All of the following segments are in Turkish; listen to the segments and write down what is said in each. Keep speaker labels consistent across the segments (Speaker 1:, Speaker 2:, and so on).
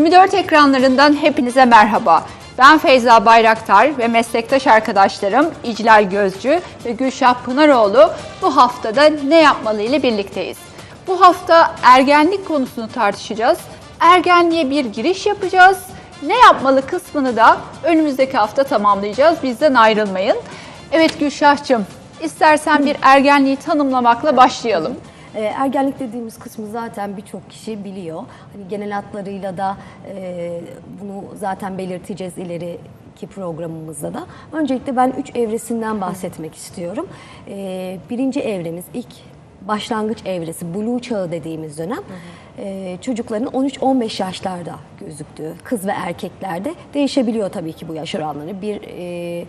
Speaker 1: 24 ekranlarından hepinize merhaba. Ben Feyza Bayraktar ve meslektaş arkadaşlarım İclal Gözcü ve Gülşah Pınaroğlu bu haftada ne yapmalı ile birlikteyiz. Bu hafta ergenlik konusunu tartışacağız. Ergenliğe bir giriş yapacağız. Ne yapmalı kısmını da önümüzdeki hafta tamamlayacağız. Bizden ayrılmayın. Evet Gülşah'cığım, istersen bir ergenliği tanımlamakla başlayalım.
Speaker 2: E, Ergenlik dediğimiz kısmı zaten birçok kişi biliyor. Hani genel hatlarıyla da e, bunu zaten belirteceğiz ileriki programımızda da. Öncelikle ben üç evresinden bahsetmek istiyorum. E, birinci evremiz ilk başlangıç evresi, blue çağı dediğimiz dönem. E, çocukların 13-15 yaşlarda gözüktüğü, kız ve erkeklerde değişebiliyor tabii ki bu yaş oranları. Bir e,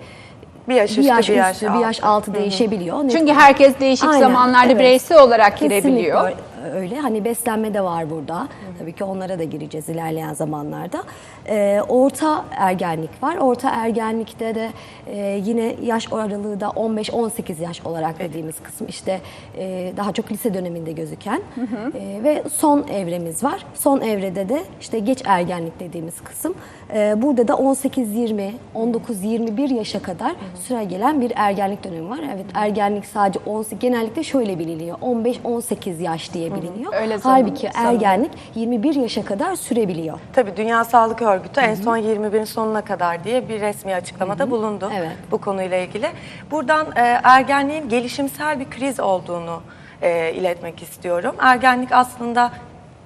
Speaker 3: Bir yaş
Speaker 2: bir
Speaker 3: üstü,
Speaker 2: yaş
Speaker 3: bir yaş
Speaker 2: üstü, bir yaş altı değişebiliyor.
Speaker 1: Çünkü herkes değişik
Speaker 2: Aynen,
Speaker 1: zamanlarda
Speaker 2: evet.
Speaker 1: bireysel olarak
Speaker 2: Kesinlikle
Speaker 1: girebiliyor.
Speaker 2: Öyle. Hani beslenme de var burada. Tabii ki onlara da gireceğiz ilerleyen zamanlarda. Ee, orta ergenlik var. Orta ergenlikte de e, yine yaş aralığı da 15-18 yaş olarak dediğimiz kısım işte e, daha çok lise döneminde gözüken E, ve son evremiz var. Son evrede de işte geç ergenlik dediğimiz kısım. E, burada da 18-20, 19-21 yaşa kadar süre gelen bir ergenlik dönemi var. Evet ergenlik sadece 18 genellikle şöyle biliniyor. 15-18 yaş diye biliniyor.
Speaker 1: Öyle zaman-
Speaker 2: Halbuki ergenlik 21 yaşa kadar sürebiliyor.
Speaker 3: Tabii Dünya Sağlık Örgütü en son 21'in sonuna kadar diye bir resmi açıklamada bulundu
Speaker 2: Evet.
Speaker 3: bu konuyla ilgili. Buradan e, ergenliğin gelişimsel bir kriz olduğunu e, iletmek istiyorum. Ergenlik aslında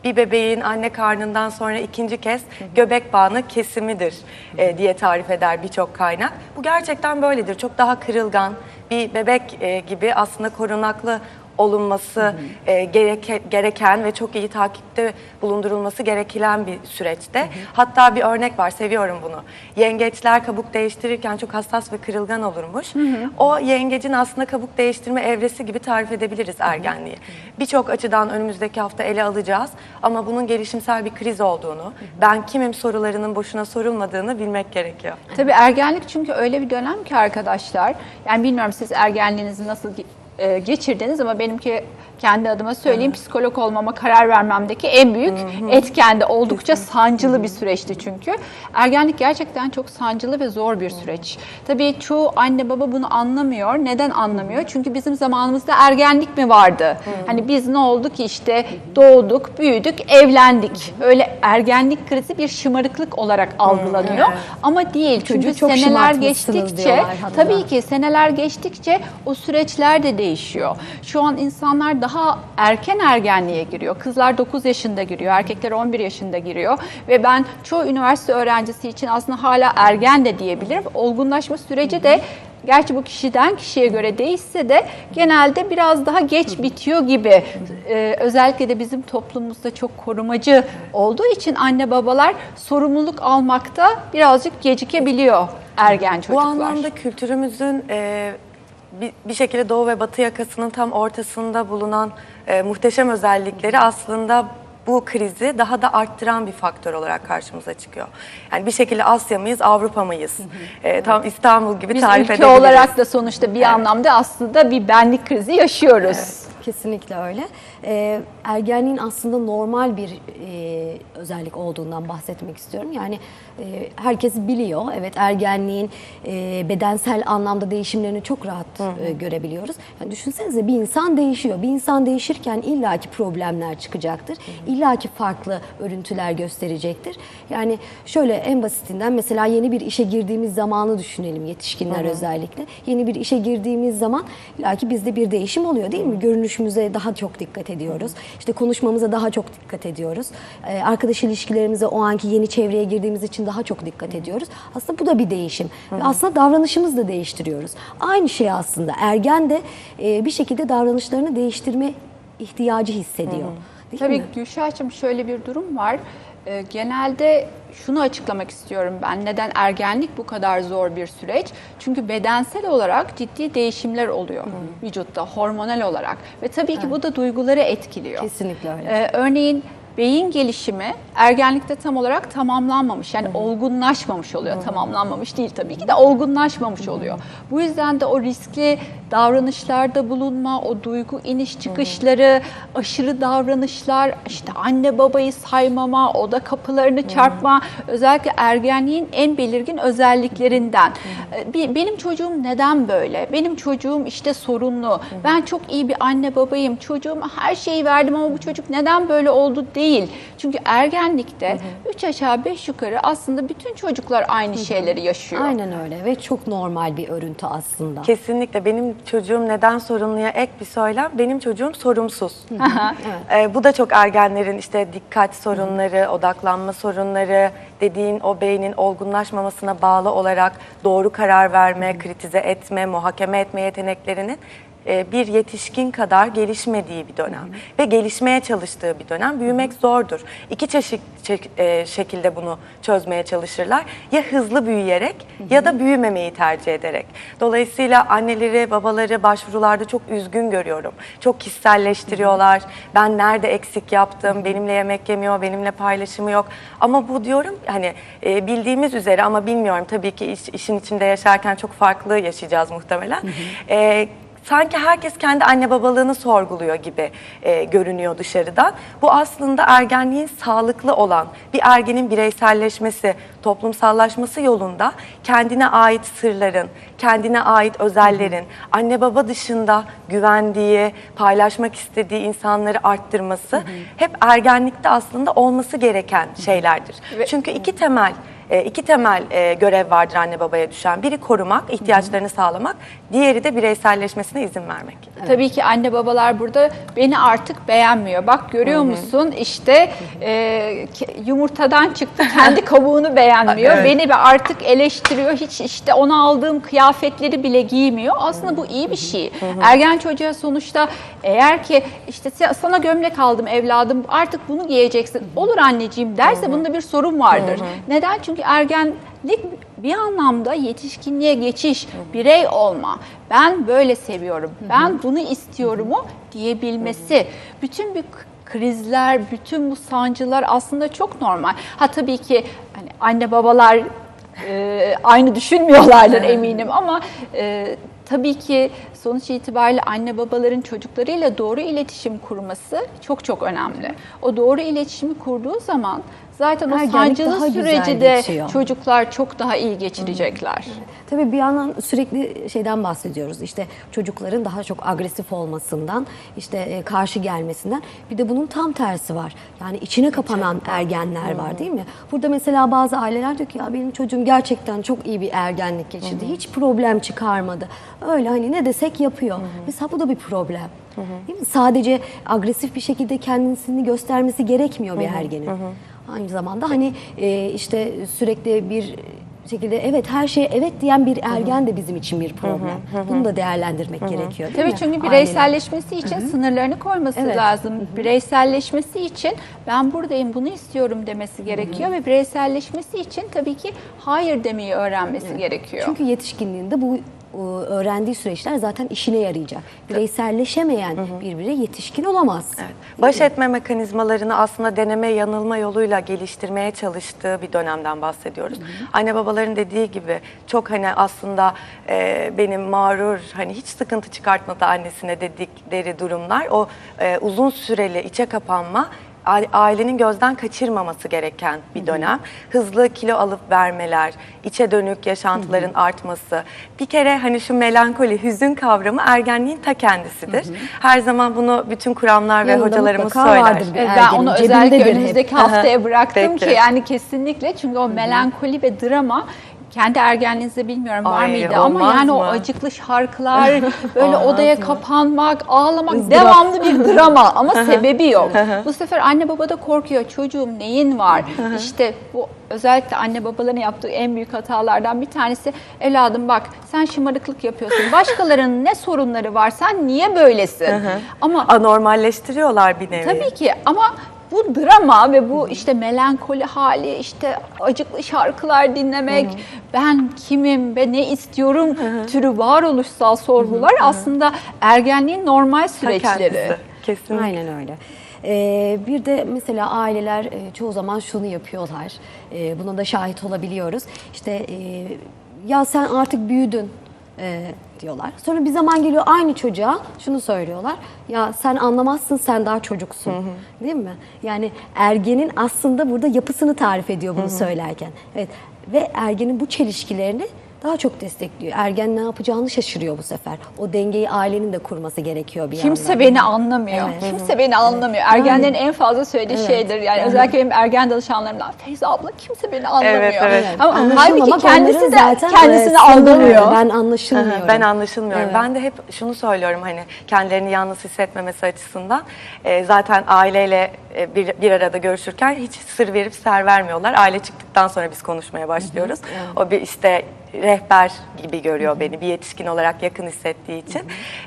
Speaker 3: bir bebeğin anne karnından sonra ikinci kez göbek bağını kesimidir e, diye tarif eder birçok kaynak. Bu gerçekten böyledir. Çok daha kırılgan bir bebek e, gibi aslında korunaklı olunması e, gereke- gereken ve çok iyi takipte bulundurulması gereken bir süreçte. Hatta bir örnek var, seviyorum bunu. Yengeçler kabuk değiştirirken çok hassas ve kırılgan olurmuş. O yengecin aslında kabuk değiştirme evresi gibi tarif edebiliriz ergenliği. Birçok açıdan önümüzdeki hafta ele alacağız ama bunun gelişimsel bir kriz olduğunu, ben kimim sorularının boşuna sorulmadığını bilmek gerekiyor.
Speaker 1: Tabii ergenlik çünkü öyle bir dönem ki arkadaşlar. Yani bilmiyorum siz ergenliğinizi nasıl e, geçirdiniz ama benimki kendi adıma söyleyeyim psikolog olmama karar vermemdeki en büyük etken de oldukça sancılı bir süreçti çünkü. Ergenlik gerçekten çok sancılı ve zor bir süreç. Tabii çoğu anne baba bunu anlamıyor. Neden anlamıyor? Çünkü bizim zamanımızda ergenlik mi vardı? Hani biz ne oldu ki işte doğduk, büyüdük, evlendik. Öyle ergenlik krizi bir şımarıklık olarak algılanıyor. Ama değil. Çünkü
Speaker 2: çok
Speaker 1: seneler geçtikçe tabii ki seneler geçtikçe o süreçler de değişiyor. Şu an insanlar daha erken ergenliğe giriyor. Kızlar 9 yaşında giriyor, erkekler 11 yaşında giriyor ve ben çoğu üniversite öğrencisi için aslında hala ergen de diyebilirim. Olgunlaşma süreci de Gerçi bu kişiden kişiye göre değişse de genelde biraz daha geç bitiyor gibi. Ee, özellikle de bizim toplumumuzda çok korumacı olduğu için anne babalar sorumluluk almakta birazcık gecikebiliyor ergen çocuklar.
Speaker 3: Bu anlamda kültürümüzün e, bir, bir şekilde Doğu ve Batı yakasının tam ortasında bulunan e, muhteşem özellikleri aslında bu krizi daha da arttıran bir faktör olarak karşımıza çıkıyor. Yani bir şekilde Asya mıyız, Avrupa mıyız? E, tam İstanbul gibi
Speaker 1: Biz
Speaker 3: tarif
Speaker 1: ülke
Speaker 3: edebiliriz.
Speaker 1: olarak da sonuçta bir anlamda aslında bir benlik krizi yaşıyoruz.
Speaker 2: Kesinlikle öyle. Ee, ergenliğin aslında normal bir e, özellik olduğundan bahsetmek istiyorum. Yani e, herkes biliyor. Evet ergenliğin e, bedensel anlamda değişimlerini çok rahat e, görebiliyoruz. Yani düşünsenize bir insan değişiyor. Bir insan değişirken illaki problemler çıkacaktır. İllaki farklı örüntüler gösterecektir. Yani şöyle en basitinden mesela yeni bir işe girdiğimiz zamanı düşünelim yetişkinler özellikle. Yeni bir işe girdiğimiz zaman illaki bizde bir değişim oluyor değil mi? Görünüşümüze daha çok dikkat ediyoruz. İşte konuşmamıza daha çok dikkat ediyoruz. Ee, arkadaş ilişkilerimize o anki yeni çevreye girdiğimiz için daha çok dikkat ediyoruz. Aslında bu da bir değişim. Ve aslında davranışımızı da değiştiriyoruz. Aynı şey aslında. Ergen de e, bir şekilde davranışlarını değiştirme ihtiyacı hissediyor. Değil
Speaker 1: Tabii
Speaker 2: mi?
Speaker 1: Gülşah'cığım şöyle bir durum var. Ee, genelde şunu açıklamak istiyorum ben. Neden ergenlik bu kadar zor bir süreç? Çünkü bedensel olarak ciddi değişimler oluyor vücutta, hormonal olarak. Ve tabii ki bu da duyguları etkiliyor.
Speaker 2: Kesinlikle öyle.
Speaker 1: Ee, örneğin beyin gelişimi ergenlikte tam olarak tamamlanmamış. Yani olgunlaşmamış oluyor. Tamamlanmamış değil tabii ki de olgunlaşmamış oluyor. Bu yüzden de o riskli davranışlarda bulunma, o duygu iniş çıkışları, aşırı davranışlar, işte anne babayı saymama, oda kapılarını çarpma, özellikle ergenliğin en belirgin özelliklerinden. Bir- Benim çocuğum neden böyle? Benim çocuğum işte sorunlu. Ben çok iyi bir anne babayım. Çocuğuma her şeyi verdim ama bu çocuk neden böyle oldu değil. Çünkü ergenlikte 3 aşağı 5 yukarı aslında bütün çocuklar aynı şeyleri yaşıyor.
Speaker 2: Aynen öyle ve çok normal bir örüntü aslında.
Speaker 3: Kesinlikle benim çocuğum neden sorunluya ek bir söylem. Benim çocuğum sorumsuz. Ee, bu da çok ergenlerin işte dikkat sorunları, odaklanma sorunları, dediğin o beynin olgunlaşmamasına bağlı olarak doğru karar verme, kritize etme, muhakeme etme yeteneklerinin e, bir yetişkin kadar gelişmediği bir dönem ve gelişmeye çalıştığı bir dönem. Büyümek zordur. İki çeşit çe- e, şekilde bunu çözmeye çalışırlar. Ya hızlı büyüyerek ya da büyümemeyi tercih ederek. Dolayısıyla anneleri, babaları başvurularda çok üzgün görüyorum. Çok kişiselleştiriyorlar. Ben nerede eksik yaptım? Benimle yemek yemiyor, benimle paylaşımı yok. Ama bu diyorum hani e, bildiğimiz üzere ama bilmiyorum tabii ki iş- işin içinde yaşarken çok farklı yaşayacağız muhtemelen. E, sanki herkes kendi anne babalığını sorguluyor gibi e, görünüyor dışarıdan. Bu aslında ergenliğin sağlıklı olan bir ergenin bireyselleşmesi, toplumsallaşması yolunda kendine ait sırların, kendine ait özellerin, anne baba dışında güvendiği, paylaşmak istediği insanları arttırması hep ergenlikte aslında olması gereken şeylerdir.
Speaker 1: Ve-
Speaker 3: Çünkü iki temel e, iki temel e, görev vardır anne babaya düşen. Biri korumak, ihtiyaçlarını sağlamak, diğeri de bireyselleşmesine izin vermek.
Speaker 1: Tabii ki anne babalar burada beni artık beğenmiyor. Bak görüyor musun işte e, ke- yumurtadan çıktı kendi kabuğunu beğenmiyor.
Speaker 3: Evet.
Speaker 1: Beni artık eleştiriyor. Hiç işte ona aldığım kıyafetleri bile giymiyor. Aslında bu iyi bir şey. Ergen çocuğa sonuçta eğer ki işte "Sa- sana gömlek aldım evladım artık bunu giyeceksin. Olur anneciğim derse bunda bir sorun vardır. Neden? Çünkü ergenlik bir anlamda yetişkinliğe geçiş, birey olma. Ben böyle seviyorum, ben bunu istiyorumu diyebilmesi. Bütün bir krizler, bütün bu sancılar aslında çok normal. Ha tabii ki hani anne babalar e, aynı düşünmüyorlardır eminim ama e, tabii ki sonuç itibariyle anne babaların çocuklarıyla doğru iletişim kurması çok çok önemli. O doğru iletişimi kurduğu zaman zaten o
Speaker 2: Ergenlik
Speaker 1: sancılı
Speaker 2: daha güzel
Speaker 1: süreci de
Speaker 2: geçiyor.
Speaker 1: çocuklar çok daha iyi geçirecekler.
Speaker 2: Tabii bir yandan sürekli şeyden bahsediyoruz. İşte çocukların daha çok agresif olmasından, işte e, karşı gelmesinden. Bir de bunun tam tersi var. Yani içine kapanan ergenler var değil mi? Burada mesela bazı aileler diyor ki ya benim çocuğum gerçekten çok iyi bir ergenlik geçirdi. Hiç problem çıkarmadı. Öyle hani ne desek yapıyor. Mesela bu da bir problem. Değil mi? Sadece agresif bir şekilde kendisini göstermesi gerekmiyor bir ergenin. Aynı zamanda hani e, işte sürekli bir şekilde evet her şeye evet diyen bir ergen de bizim için bir problem. Bunu da değerlendirmek gerekiyor değil
Speaker 1: Tabii
Speaker 2: mi?
Speaker 1: çünkü
Speaker 2: Aileler.
Speaker 1: bireyselleşmesi için sınırlarını koyması
Speaker 2: Evet.
Speaker 1: lazım. Bireyselleşmesi için ben buradayım bunu istiyorum demesi gerekiyor ve bireyselleşmesi için tabii ki hayır demeyi öğrenmesi gerekiyor.
Speaker 2: Çünkü yetişkinliğinde bu öğrendiği süreçler zaten işine yarayacak. Bireyselleşemeyen bir birey yetişkin olamaz.
Speaker 3: Baş etme mekanizmalarını aslında deneme yanılma yoluyla geliştirmeye çalıştığı bir dönemden bahsediyoruz. Anne babaların dediği gibi çok hani aslında e, benim mağrur hani hiç sıkıntı çıkartmadı annesine dedikleri durumlar o e, uzun süreli içe kapanma ailenin gözden kaçırmaması gereken bir dönem. Hızlı kilo alıp vermeler, içe dönük yaşantıların artması. Bir kere hani şu melankoli, hüzün kavramı ergenliğin ta kendisidir. Her zaman bunu bütün kuramlar ve hocalarımız
Speaker 2: mutlaka
Speaker 3: söyler.
Speaker 2: vardır bir
Speaker 1: Evet, ben
Speaker 2: ergenin,
Speaker 1: onu özellikle
Speaker 2: cebindedir hep.
Speaker 1: önümüzdeki haftaya bıraktım
Speaker 3: Peki.
Speaker 1: ki yani kesinlikle çünkü o melankoli ve drama kendi ergenliğinizde bilmiyorum var
Speaker 3: Ay,
Speaker 1: mıydı ama yani o
Speaker 3: mı?
Speaker 1: acıklı şarkılar böyle
Speaker 3: Olmaz
Speaker 1: odaya
Speaker 3: mı?
Speaker 1: kapanmak, ağlamak
Speaker 2: Izdırap.
Speaker 1: devamlı bir drama ama sebebi yok. Bu sefer anne baba da korkuyor çocuğum neyin var? işte bu özellikle anne babaların yaptığı en büyük hatalardan bir tanesi evladım bak sen şımarıklık yapıyorsun. Başkalarının ne sorunları var sen niye böylesin? ama
Speaker 3: Anormalleştiriyorlar bir nevi.
Speaker 1: Tabii ki ama bu drama ve bu işte melankoli hali, işte acıklı şarkılar dinlemek, ben kimim ve ne istiyorum türü varoluşsal sorgular aslında ergenliğin normal süreçleri.
Speaker 3: Kesinlikle.
Speaker 2: Aynen öyle. Ee, bir de mesela aileler e, çoğu zaman şunu yapıyorlar. E, buna da şahit olabiliyoruz. İşte e, ya sen artık büyüdün. E, diyorlar. Sonra bir zaman geliyor aynı çocuğa şunu söylüyorlar. Ya sen anlamazsın sen daha çocuksun. Değil mi? Yani ergenin aslında burada yapısını tarif ediyor bunu söylerken. Evet. Ve ergenin bu çelişkilerini daha çok destekliyor. Ergen ne yapacağını şaşırıyor bu sefer. O dengeyi ailenin de kurması gerekiyor bir
Speaker 1: Kimse
Speaker 2: yandan.
Speaker 1: beni anlamıyor.
Speaker 2: Evet.
Speaker 1: Kimse beni anlamıyor. Ergenlerin en fazla söylediği
Speaker 2: Evet.
Speaker 1: şeydir. Yani özellikle benim ergen danışanlarımdan Feyza abla kimse beni anlamıyor.
Speaker 3: Evet, evet.
Speaker 1: Ama halbuki kendisi de
Speaker 2: zaten,
Speaker 1: kendisini
Speaker 2: e, sınırı.
Speaker 1: anlamıyor.
Speaker 2: Ben anlaşılmıyorum.
Speaker 3: Ben anlaşılmıyorum.
Speaker 2: Evet.
Speaker 3: Ben de hep şunu söylüyorum hani kendilerini yalnız hissetmemesi açısından. Ee, zaten aileyle e, bir, bir arada görüşürken hiç sır verip ser vermiyorlar. Aile çıktıktan sonra biz konuşmaya başlıyoruz. O bir işte rehber gibi görüyor beni bir yetişkin olarak yakın hissettiği için.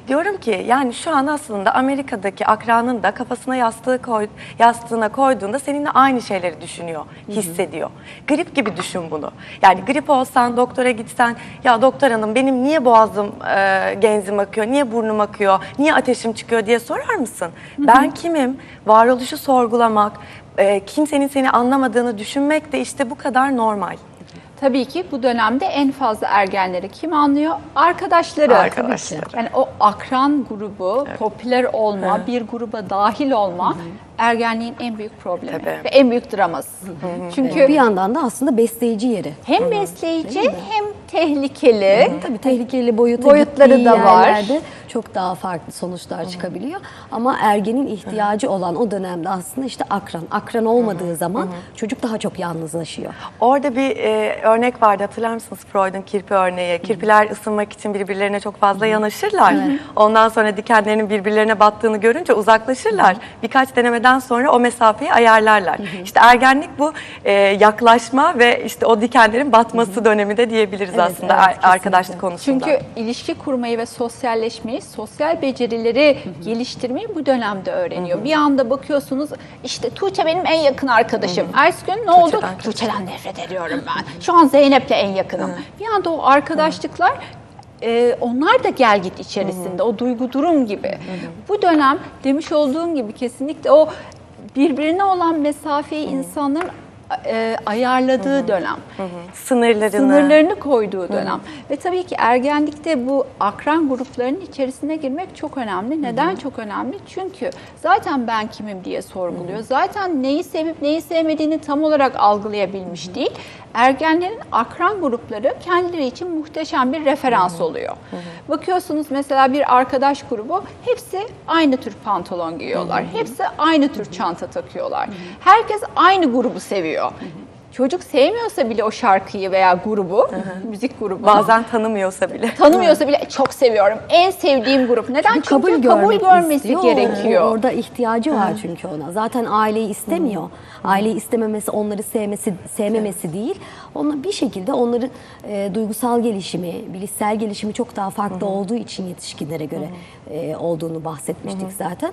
Speaker 3: Diyorum ki yani şu an aslında Amerika'daki akranın da kafasına yastığı koy, yastığına koyduğunda seninle aynı şeyleri düşünüyor, hissediyor. Grip gibi düşün bunu. Yani grip olsan doktora gitsen ya doktor hanım benim niye boğazım e, genzim akıyor, niye burnum akıyor, niye ateşim çıkıyor diye sorar mısın? Ben kimim? Varoluşu sorgulamak, e, kimsenin seni anlamadığını düşünmek de işte bu kadar normal.
Speaker 1: Tabii ki bu dönemde en fazla ergenleri kim anlıyor? Arkadaşları.
Speaker 3: Arkadaşları.
Speaker 1: Tabii ki. Yani o akran grubu, popüler olma, bir gruba dahil olma ergenliğin en büyük problemi
Speaker 3: Tabii.
Speaker 1: ve en büyük draması. Çünkü
Speaker 2: bir yandan da aslında besleyici yeri.
Speaker 1: hem besleyici hem tehlikeli.
Speaker 2: Tabii tehlikeli boyuta
Speaker 1: Boyutları da var.
Speaker 2: çok daha farklı sonuçlar çıkabiliyor. Ama ergenin ihtiyacı olan o dönemde aslında işte akran. Akran olmadığı zaman çocuk daha çok yalnızlaşıyor.
Speaker 3: Orada bir e, örnek vardı hatırlar mısınız Freud'un kirpi örneği. Kirpiler ısınmak için birbirlerine çok fazla yanaşırlar. Ondan sonra dikenlerinin birbirlerine battığını görünce uzaklaşırlar. Birkaç denemeden sonra o mesafeyi ayarlarlar. İşte ergenlik bu e, yaklaşma ve işte o dikenlerin batması dönemi de diyebiliriz
Speaker 2: Evet,
Speaker 3: aslında
Speaker 2: evet, kesinlikle.
Speaker 3: arkadaşlık konusunda.
Speaker 1: Çünkü ilişki kurmayı ve sosyalleşmeyi, sosyal becerileri geliştirmeyi bu dönemde öğreniyor. Bir anda bakıyorsunuz işte Tuğçe benim en yakın arkadaşım. Ertesi gün ne oldu?
Speaker 3: Tuğçe'den.
Speaker 1: Tuğçe'den nefret ediyorum ben. Şu an Zeynep'le en yakınım. Bir anda o arkadaşlıklar e, onlar da gel git içerisinde. O duygu durum gibi. Bu dönem demiş olduğum gibi kesinlikle o birbirine olan mesafeyi insanların e, ayarladığı dönem
Speaker 3: sınırlarını.
Speaker 1: sınırlarını koyduğu dönem. Ve tabii ki ergenlikte bu akran gruplarının içerisine girmek çok önemli. Neden çok önemli? Çünkü zaten ben kimim diye sorguluyor. Zaten neyi sevip neyi sevmediğini tam olarak algılayabilmiş değil. Ergenlerin akran grupları kendileri için muhteşem bir referans oluyor. Bakıyorsunuz mesela bir arkadaş grubu hepsi aynı tür pantolon giyiyorlar. Hepsi aynı tür çanta takıyorlar. Herkes aynı grubu seviyor. Çocuk sevmiyorsa bile o şarkıyı veya grubu, müzik grubu
Speaker 3: Bazen tanımıyorsa bile.
Speaker 1: tanımıyorsa bile çok seviyorum. En sevdiğim grup. Neden? Çünkü kabul,
Speaker 2: görmek
Speaker 1: görmesi
Speaker 2: istiyor.
Speaker 1: gerekiyor.
Speaker 2: Orada ihtiyacı var çünkü ona. Zaten aileyi istemiyor. Aileyi istememesi, onları sevmesi, sevmemesi değil. Onlar bir şekilde onların e, duygusal gelişimi, bilişsel gelişimi çok daha farklı olduğu için yetişkinlere göre e, olduğunu bahsetmiştik zaten.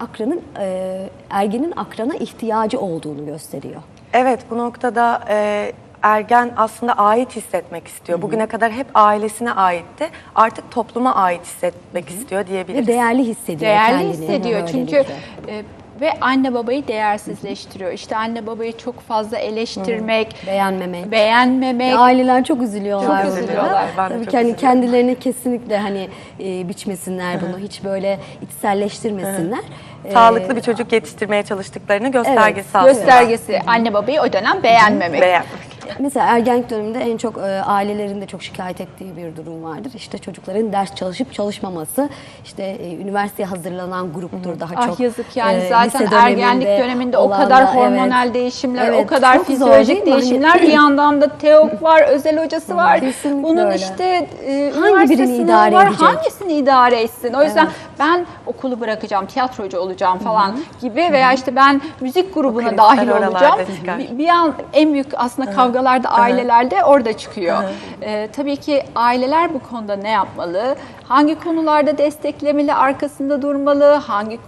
Speaker 2: Akranın e, ergenin akrana ihtiyacı olduğunu gösteriyor.
Speaker 3: Evet bu noktada e, ergen aslında ait hissetmek istiyor. Bugüne kadar hep ailesine aitti. Artık topluma ait hissetmek istiyor diyebiliriz.
Speaker 2: Ve değerli hissediyor
Speaker 1: Değerli
Speaker 2: kendini.
Speaker 1: hissediyor çünkü
Speaker 2: böylelikle.
Speaker 1: e, ve anne babayı değersizleştiriyor. İşte anne babayı çok fazla eleştirmek,
Speaker 2: beğenmemek.
Speaker 1: beğenmemek.
Speaker 2: Aileler çok üzülüyorlar.
Speaker 1: Çok üzülüyorlar.
Speaker 3: Ben de
Speaker 2: Tabii
Speaker 3: çok
Speaker 2: ki hani
Speaker 3: üzülüyorum.
Speaker 2: kendilerine kesinlikle hani e, biçmesinler bunu. Hiç böyle içselleştirmesinler. E,
Speaker 3: Sağlıklı bir çocuk yetiştirmeye çalıştıklarını göstergesi aslında.
Speaker 1: göstergesi anne babayı o dönem beğenmemek.
Speaker 3: Beğenmek.
Speaker 2: Mesela ergenlik döneminde en çok e, ailelerin de çok şikayet ettiği bir durum vardır. İşte çocukların ders çalışıp çalışmaması, işte e, üniversiteye hazırlanan gruptur daha
Speaker 1: Ah
Speaker 2: çok.
Speaker 1: yazık yani
Speaker 2: e,
Speaker 1: zaten ergenlik döneminde o kadar
Speaker 2: da,
Speaker 1: hormonal
Speaker 2: evet.
Speaker 1: değişimler, o
Speaker 2: Evet,
Speaker 1: kadar
Speaker 2: çok zor
Speaker 1: fizyolojik
Speaker 2: değil mi? Hani-
Speaker 1: değişimler. bir yandan da TEOK var, özel hocası var.
Speaker 2: Kesinlikle
Speaker 1: Bunun
Speaker 2: öyle.
Speaker 1: işte e,
Speaker 2: Hangi birini idare
Speaker 1: var,
Speaker 2: edecek?
Speaker 1: hangisini idare etsin? O yüzden ben okulu bırakacağım, tiyatrocu olacağım falan gibi veya işte ben müzik grubuna
Speaker 3: krizler
Speaker 1: dahil olacağım. Bir, bir an en büyük aslında kavgalar da ailelerde orada çıkıyor. Ee, tabii ki aileler bu konuda ne yapmalı? Hangi konularda desteklemeli, arkasında durmalı? Hangi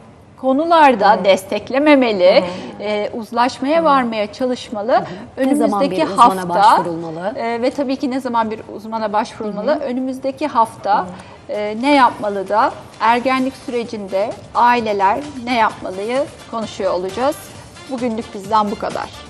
Speaker 1: konularda desteklememeli, e, uzlaşmaya varmaya çalışmalı.
Speaker 2: Ne zaman bir
Speaker 1: Önümüzdeki hafta
Speaker 2: başvurulmalı?
Speaker 1: e, ve tabii ki ne zaman bir uzmana başvurulmalı? Önümüzdeki hafta e, ne yapmalı da ergenlik sürecinde aileler ne yapmalıyı konuşuyor olacağız. Bugünlük bizden bu kadar.